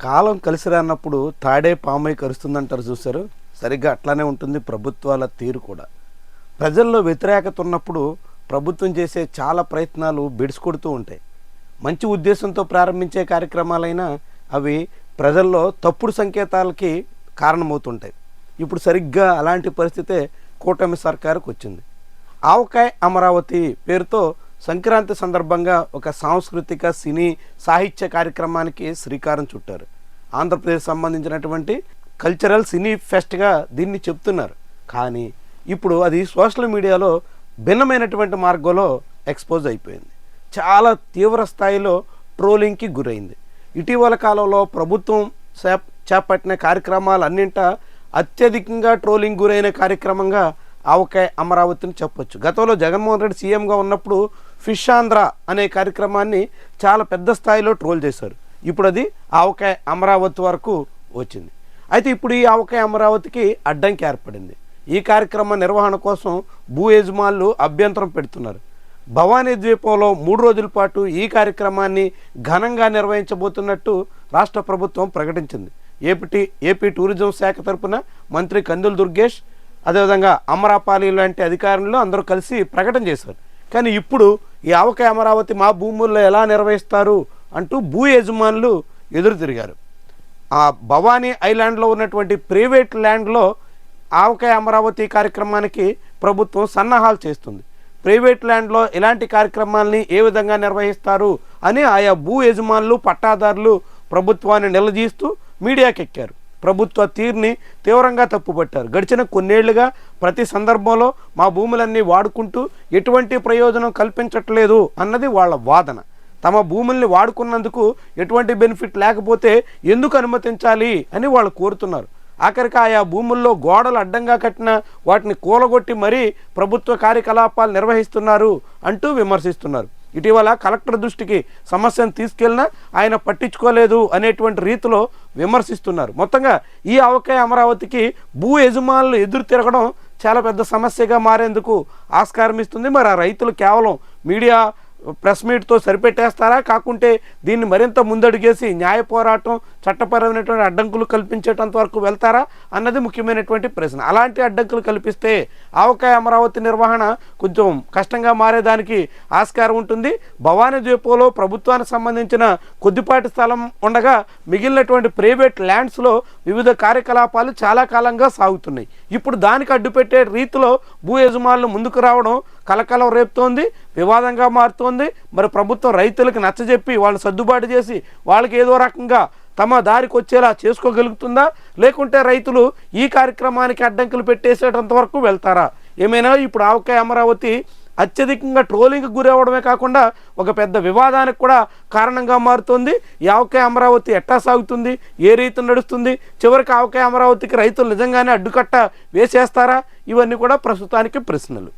కాలం కలిసి రానప్పుడు తాడే పామై కరుస్తుందంటారు చూశారు? సరిగ్గా అట్లానే ఉంటుంది ప్రభుత్వాల తీరు కూడా. ప్రజల్లో వ్యతిరేకత ఉన్నప్పుడు ప్రభుత్వం చేసే చాలా ప్రయత్నాలు బెడిసికొడుతూ ఉంటాయి. మంచి ఉద్దేశంతో ప్రారంభించే కార్యక్రమాలైనా అవి ప్రజల్లో తప్పుడు సంకేతాలకి కారణమవుతుంటాయి. ఇప్పుడు సరిగ్గా అలాంటి పరిస్థితే కూటమి సర్కారుకు వచ్చింది ఆవకాయ అమరావతి పేరుతో సంక్రాంతి సందర్భంగా ఒక సాంస్కృతిక సినీ సాహిత్య కార్యక్రమానికి శ్రీకారం చుట్టారు. ఆంధ్రప్రదేశ్ సంబంధించినటువంటి కల్చరల్ సినీ ఫెస్ట్గా దీన్ని చెప్తున్నారు. కానీ ఇప్పుడు అది సోషల్ మీడియాలో భిన్నమైనటువంటి మార్గంలో ఎక్స్పోజ్ అయిపోయింది. చాలా తీవ్ర స్థాయిలో ట్రోలింగ్కి గురైంది. ఇటీవల కాలంలో ప్రభుత్వం చేపట్టిన కార్యక్రమాలన్నింట అత్యధికంగా ట్రోలింగ్ గురైన కార్యక్రమంగా ఆవకాయ అమరావతిని చెప్పొచ్చు. గతంలో జగన్మోహన్ రెడ్డి సీఎంగా ఉన్నప్పుడు ఫిష్ ఆంధ్ర అనే కార్యక్రమాన్ని చాలా పెద్ద స్థాయిలో ట్రోల్ చేశారు. ఇప్పుడు అది ఆవకాయ అమరావతి వరకు వచ్చింది. అయితే ఇప్పుడు ఈ ఆవకాయ అమరావతికి అడ్డంకి ఏర్పడింది. ఈ కార్యక్రమ నిర్వహణ కోసం భూ యజమానులు అభ్యంతరం పెడుతున్నారు. భవానీ ద్వీపంలో మూడు రోజుల పాటు ఈ కార్యక్రమాన్ని ఘనంగా నిర్వహించబోతున్నట్టు రాష్ట్ర ప్రభుత్వం ప్రకటించింది. ఏపీ ఏపీ టూరిజం శాఖ తరపున మంత్రి కందుల దుర్గేష్ అదేవిధంగా అమరాపాలి లాంటి అధికారులు అందరూ కలిసి ప్రకటన చేశారు. కానీ ఇప్పుడు ఈ ఆవకాయ అమరావతి మా భూముల్లో ఎలా నిర్వహిస్తారు అంటూ భూ యజమానులు ఎదురు తిరిగారు. ఆ భవానీ ఐలాండ్లో ఉన్నటువంటి ప్రైవేట్ ల్యాండ్లో ఆవకాయ అమరావతి కార్యక్రమానికి ప్రభుత్వం సన్నాహాలు చేస్తుంది. ప్రైవేట్ ల్యాండ్లో ఇలాంటి కార్యక్రమాల్ని ఏ విధంగా నిర్వహిస్తారు అని ఆయా భూ యజమానులు పట్టాదారులు ప్రభుత్వాన్ని నిలదీస్తూ మీడియాకెక్కారు. ప్రభుత్వ తీరుని తీవ్రంగా తప్పుపట్టారు. గడిచిన కొన్నేళ్ళుగా ప్రతి సందర్భంలో మా భూములన్నీ వాడుకుంటూ ఎటువంటి ప్రయోజనం కల్పించట్లేదు అన్నది వాళ్ళ వాదన. తమ భూముల్ని వాడుకున్నందుకు ఎటువంటి బెనిఫిట్ లేకపోతే ఎందుకు అనుమతించాలి అని వాళ్ళు కోరుతున్నారు. ఆఖరికి ఆయా భూముల్లో గోడలు అడ్డంగా కట్టిన వాటిని కూలగొట్టి మరీ ప్రభుత్వ కార్యకలాపాలు నిర్వహిస్తున్నారు అంటూ విమర్శిస్తున్నారు. ఇటీవల కలెక్టర్ దృష్టికి సమస్యను తీసుకెళ్ళినా ఆయన పట్టించుకోలేదు అనేటువంటి రీతిలో విమర్శిస్తున్నారు. మొత్తంగా ఈ అవకాయ అమరావతికి భూ యజమానులు ఎదురు తిరగడం చాలా పెద్ద సమస్యగా మారేందుకు ఆస్కారం ఇస్తుంది. మరి ఆ రైతులు కేవలం మీడియా ప్రెస్ మీట్తో సరిపెట్టేస్తారా? కాకుంటే దీన్ని మరింత ముందడుగేసి న్యాయ పోరాటం చట్టపరమైనటువంటి అడ్డంకులు కల్పించేటంత వరకు వెళ్తారా అన్నది ముఖ్యమైనటువంటి ప్రశ్న. అలాంటి అడ్డంకులు కల్పిస్తే ఆవకాయ అమరావతి నిర్వహణ కొంచెం కష్టంగా మారేదానికి ఆస్కారం ఉంటుంది. భవానీ ద్వీపంలో ప్రభుత్వానికి సంబంధించిన కొద్దిపాటి స్థలం ఉండగా మిగిలినటువంటి ప్రైవేట్ ల్యాండ్స్లో వివిధ కార్యకలాపాలు చాలా కాలంగా సాగుతున్నాయి. ఇప్పుడు దానికి అడ్డుపెట్టే రీతిలో భూ యజమానులు ముందుకు రావడం కలకలం రేపుతోంది వివాదంగా మారుతోంది. మరి ప్రభుత్వం రైతులకు నచ్చజెప్పి వాళ్ళని సర్దుబాటు చేసి వాళ్ళకి ఏదో రకంగా తమ దారికి వచ్చేలా చేసుకోగలుగుతుందా? లేకుంటే రైతులు ఈ కార్యక్రమానికి అడ్డంకులు పెట్టేసేటంత వరకు వెళ్తారా? ఏమైనా ఇప్పుడు ఆవకాయ అమరావతి అత్యధికంగా ట్రోలింగ్ గురి అవ్వడమే కాకుండా ఒక పెద్ద వివాదానికి కూడా కారణంగా మారుతుంది. ఈ ఆవకాయ అమరావతి ఎట్టా సాగుతుంది? ఏ రీతి నడుస్తుంది? చివరికి ఆవకాయ అమరావతికి రైతులు నిజంగానే అడ్డుకట్ట వేసేస్తారా? ఇవన్నీ కూడా ప్రస్తుతానికి ప్రశ్నలు.